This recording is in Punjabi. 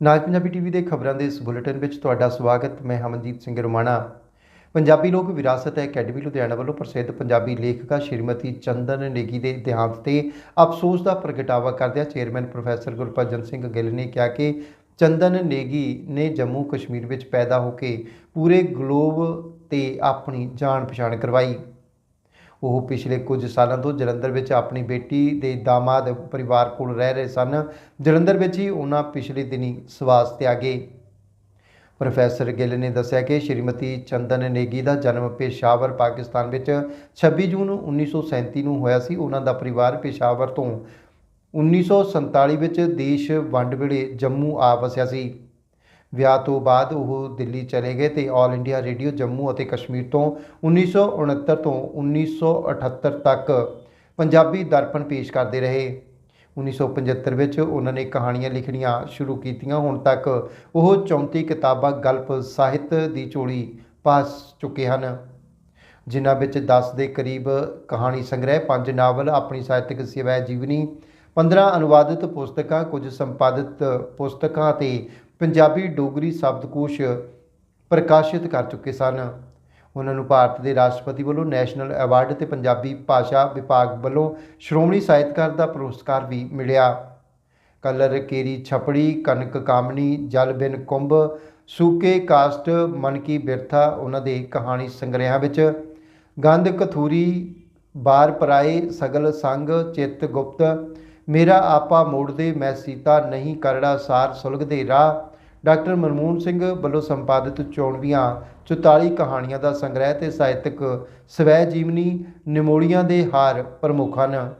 ਨਾਜ ਪੰਜਾਬੀ ਟੀਵੀ ਦੇ ਖਬਰਾਂ ਦੇ ਇਸ ਬੁਲੇਟਿਨ ਵਿੱਚ ਤੁਹਾਡਾ ਸਵਾਗਤ, ਮੈਂ ਹਮਨਜੀਤ ਸਿੰਘ ਰੋਮਾਣਾ। ਪੰਜਾਬੀ ਲੋਕ ਵਿਰਾਸਤ ਅਕੈਡਮੀ ਲੁਧਿਆਣਾ ਵੱਲੋਂ ਪ੍ਰਸਿੱਧ ਪੰਜਾਬੀ ਲੇਖਕਾ ਸ਼੍ਰੀਮਤੀ ਚੰਦਨ ਨੇਗੀ ਦੇ ਦੇਹਾਂਤ ਤੇ ਅਫਸੋਸ ਦਾ ਪ੍ਰਗਟਾਵਾ ਕਰਦਿਆਂ ਚੇਅਰਮੈਨ ਪ੍ਰੋਫੈਸਰ ਗੁਰਭਜਨ ਸਿੰਘ ਗਿੱਲ ਨੇ ਕਿਹਾ ਕਿ ਚੰਦਨ ਨੇਗੀ ਨੇ ਜੰਮੂ ਕਸ਼ਮੀਰ ਵਿੱਚ ਪੈਦਾ ਹੋ ਕੇ ਪੂਰੇ ਗਲੋਬ ਤੇ ਆਪਣੀ ਜਾਣ ਪਛਾਣ ਕਰਵਾਈ। ਉਹ ਪਿਛਲੇ ਕੁਝ ਸਾਲਾਂ ਤੋਂ ਜਲੰਧਰ ਵਿੱਚ ਆਪਣੀ ਬੇਟੀ ਦੇ ਦਾਮਾਦ ਪਰਿਵਾਰ ਕੋਲ ਰਹਿ ਰਹੇ ਸਨ। ਜਲੰਧਰ ਵਿੱਚ ਹੀ ਉਹਨਾਂ ਪਿਛਲੇ ਦਿਨੀ ਸਵਾਸ ਤਿਆਗੇ। ਪ੍ਰੋਫੈਸਰ ਗਿੱਲ ਨੇ ਦੱਸਿਆ ਕਿ ਸ਼੍ਰੀਮਤੀ ਚੰਦਨ ਨੇਗੀ ਦਾ ਜਨਮ ਪੇਸ਼ਾਵਰ ਪਾਕਿਸਤਾਨ ਵਿੱਚ 26 ਜੂਨ 1937 ਨੂੰ ਹੋਇਆ ਸੀ। ਉਹਨਾਂ ਦਾ ਪਰਿਵਾਰ ਪੇਸ਼ਾਵਰ ਤੋਂ 1947 ਵਿੱਚ ਦੇਸ਼ ਵੰਡ ਵੇਲੇ ਜੰਮੂ ਆ ਵਸਿਆ ਸੀ। ਵਿਆਹ ਤੋਂ ਬਾਅਦ ਉਹ ਦਿੱਲੀ ਚਲੇ ਗਏ ਤੇ ਆਲ ਇੰਡੀਆ ਰੇਡੀਓ ਜੰਮੂ ਅਤੇ ਕਸ਼ਮੀਰ ਤੋਂ 1969 ਤੋਂ 1978 ਤੱਕ ਪੰਜਾਬੀ ਦਰਪਣ ਪੇਸ਼ ਕਰਦੇ ਰਹੇ। 1975 ਵਿੱਚ ਉਹਨਾਂ ਨੇ ਕਹਾਣੀਆਂ ਲਿਖਣੀਆਂ ਸ਼ੁਰੂ ਕੀਤੀਆਂ। ਹੁਣ ਤੱਕ ਉਹ 34 ਕਿਤਾਬਾਂ ਗਲਪ ਸਾਹਿਤ ਦੀ ਚੋਲੀ ਪਾਸ ਚੁੱਕੇ ਹਨ, ਜਿਨ੍ਹਾਂ ਵਿੱਚ 10 ਦੇ ਕਰੀਬ ਕਹਾਣੀ ਸੰਗ੍ਰਹਿ 5 ਨਾਵਲ, ਆਪਣੀ ਸਾਹਿਤਕ ਸੇਵਾ ਜੀਵਨੀ 15 ਅਨੁਵਾਦਿਤ ਪੁਸਤਕਾਂ, ਕੁਝ ਸੰਪਾਦਿਤ ਪੁਸਤਕਾਂ ਅਤੇ ਪੰਜਾਬੀ ਡੋਗਰੀ ਸ਼ਬਦਕੋਸ਼ ਪ੍ਰਕਾਸ਼ਿਤ ਕਰ ਚੁੱਕੇ ਸਨ। ਉਹਨਾਂ ਨੂੰ ਭਾਰਤ ਦੇ ਰਾਸ਼ਟਰਪਤੀ ਵੱਲੋਂ ਨੈਸ਼ਨਲ ਅਵਾਰਡ ਤੇ ਪੰਜਾਬੀ ਭਾਸ਼ਾ ਵਿਭਾਗ ਵੱਲੋਂ ਸ਼੍ਰੋਮਣੀ ਸਾਹਿਤਕਾਰ ਦਾ ਪੁਰਸਕਾਰ ਵੀ ਮਿਲਿਆ। ਕਲਰ, ਕੇਰੀ, ਛਪੜੀ ਕਨਕ ਕਾਮਨੀ ਜਲ ਬਿਨ ਕੁੰਭ, ਸੂਕੇ, ਕਾਸਟ ਮਨ ਕੀ ਬਿਰਥਾ ਉਹਨਾਂ ਦੇ ਕਹਾਣੀ ਸੰਗ੍ਰਹਿਾਂ ਵਿੱਚ ਗੰਧ, ਕਥੂਰੀ, ਬਾਰ ਪਰਾਏ, ਸਗਲ, ਸੰਗ, ਚਿੱਤ ਗੁਪਤ ਮੇਰਾ ਆਪਾ ਮੋੜਦੇ, ਮੈਂ ਸੀਤਾ ਨਹੀਂ ਕਰੜਾ ਸਾਰ ਸੁਲਗਦੇ ਰਾਹ। ਡਾਕਟਰ ਮਨਮੋਹਨ ਸਿੰਘ ਵੱਲੋਂ ਸੰਪਾਦਿਤ 94 44 ਕਹਾਣੀਆਂ ਦਾ ਸੰਗ੍ਰਹਿ ਤੇ ਸਾਹਿਤਕ ਸਵੈ ਜੀਵਨੀ ਨਿਮੋੜੀਆਂ ਦੇ ਹਾਰ ਪ੍ਰਮੁੱਖ ਹਨ।